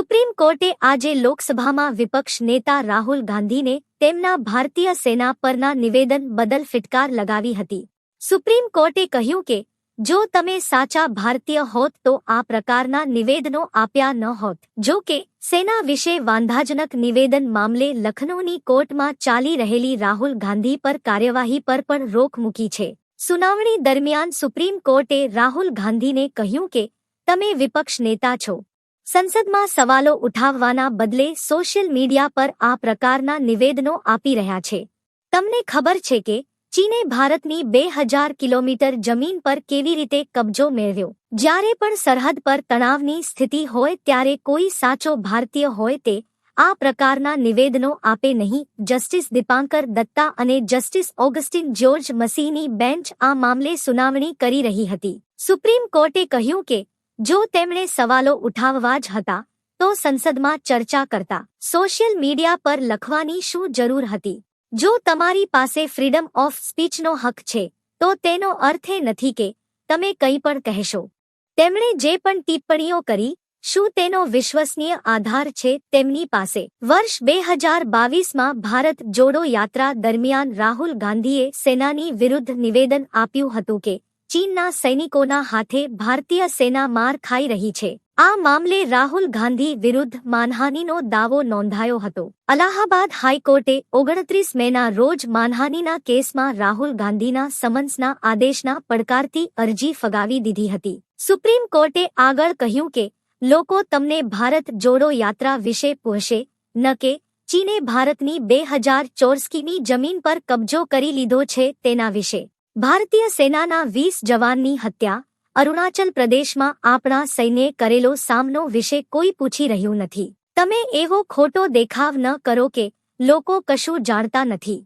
Supreme કોર્ટે આજે લોકસભામાં વિપક્ષ નેતા રાહુલ ગાંધીને તેમના ભારતીય સેના પરના નિવેદન બદલ ફિટકાર લગાવી હતી. સુપ્રીમ કોર્ટે કહ્યું કે, જો તમે સાચા ભારતીય હોત તો આ પ્રકારના નિવેદનો આપ્યા ન હોત. જો કે, સેના વિશે વાંધાજનક નિવેદન મામલે લખનૌની કોર્ટમાં ચાલી રહેલી રાહુલ ગાંધી પર કાર્યવાહી પર પણ રોક મૂકી છે. સુનાવણી દરમિયાન સુપ્રીમ કોર્ટે રાહુલ ગાંધીને કહ્યું કે, તમે વિપક્ષ નેતા છો. સંસદમાં સવાલો ઉઠાવવાના બદલે સોશિયલ મીડિયા પર આ પ્રકારના નિવેદનો આપી રહ્યા છે. તમને ખબર છે કે ચીને ભારતની બે હજાર કિલોમીટર જમીન પર કેવી રીતે કબજો મેળવ્યો? જ્યારે પણ સરહદ પર તણાવની સ્થિતિ હોય ત્યારે કોઈ સાચો ભારતીય હોય તે આ પ્રકારના નિવેદનો આપે નહીં. જસ્ટિસ દીપાંકર દત્તા અને જસ્ટિસ ઓગસ્ટિન જ્યોર્જ મસીની બેન્ચ આ મામલે સુનાવણી કરી રહી હતી. સુપ્રીમ કોર્ટે કહ્યું કે જો તેમણે સવાલો ઉઠાવવા જ હતા, તો સંસદમાં ચર્ચા કરતા. સોશિયલ મીડિયા પર લખવાની શું જરૂર હતી? જો તમારી પાસે ફ્રીડમ ઓફ સ્પીચનો હક છે, તો તેનો અર્થ એ નથી કે તમે કંઈ પણ કહેશો. તેમણે જે પણ ટિપ્પણીઓ કરી, શું તેનો વિશ્વસનીય આધાર છે તેમની પાસે? વર્ષ બે હજાર બાવીસમાં ભારત જોડો યાત્રા દરમિયાન રાહુલ ગાંધીએ સેનાની વિરુદ્ધ નિવેદન આપ્યું હતું કે ચીનના સૈનિકોના હાથે ભારતીય સેના માર ખાઈ રહી છે. આ મામલે રાહુલ ગાંધી વિરુદ્ધ માનહાનિનો દાવો નોંધાયો હતો. અલાહાબાદ હાઈકોર્ટે ઓગણત્રીસ મેના રોજ માનહાનિના કેસમાં રાહુલ ગાંધીના સમન્સના આદેશના પડકારતી અરજી ફગાવી દીધી હતી. સુપ્રીમ કોર્ટે આગળ કહ્યું કે, લોકો તમને ભારત જોડો યાત્રા વિશે પૂછશે, ન કે, ચીને ભારતની બે હજાર ચોરસ્કીની જમીન પર કબજો કરી લીધો છે તેના વિશે. ભારતીય સેનાના વીસ જવાનની હત્યા, અરુણાચલ પ્રદેશમાં આપણા સૈન્યે કરેલો સામનો વિશે કોઈ પૂછી રહ્યું નથી. તમે એવો ખોટો દેખાવ ન કરો કે લોકો કશું જાણતા નથી.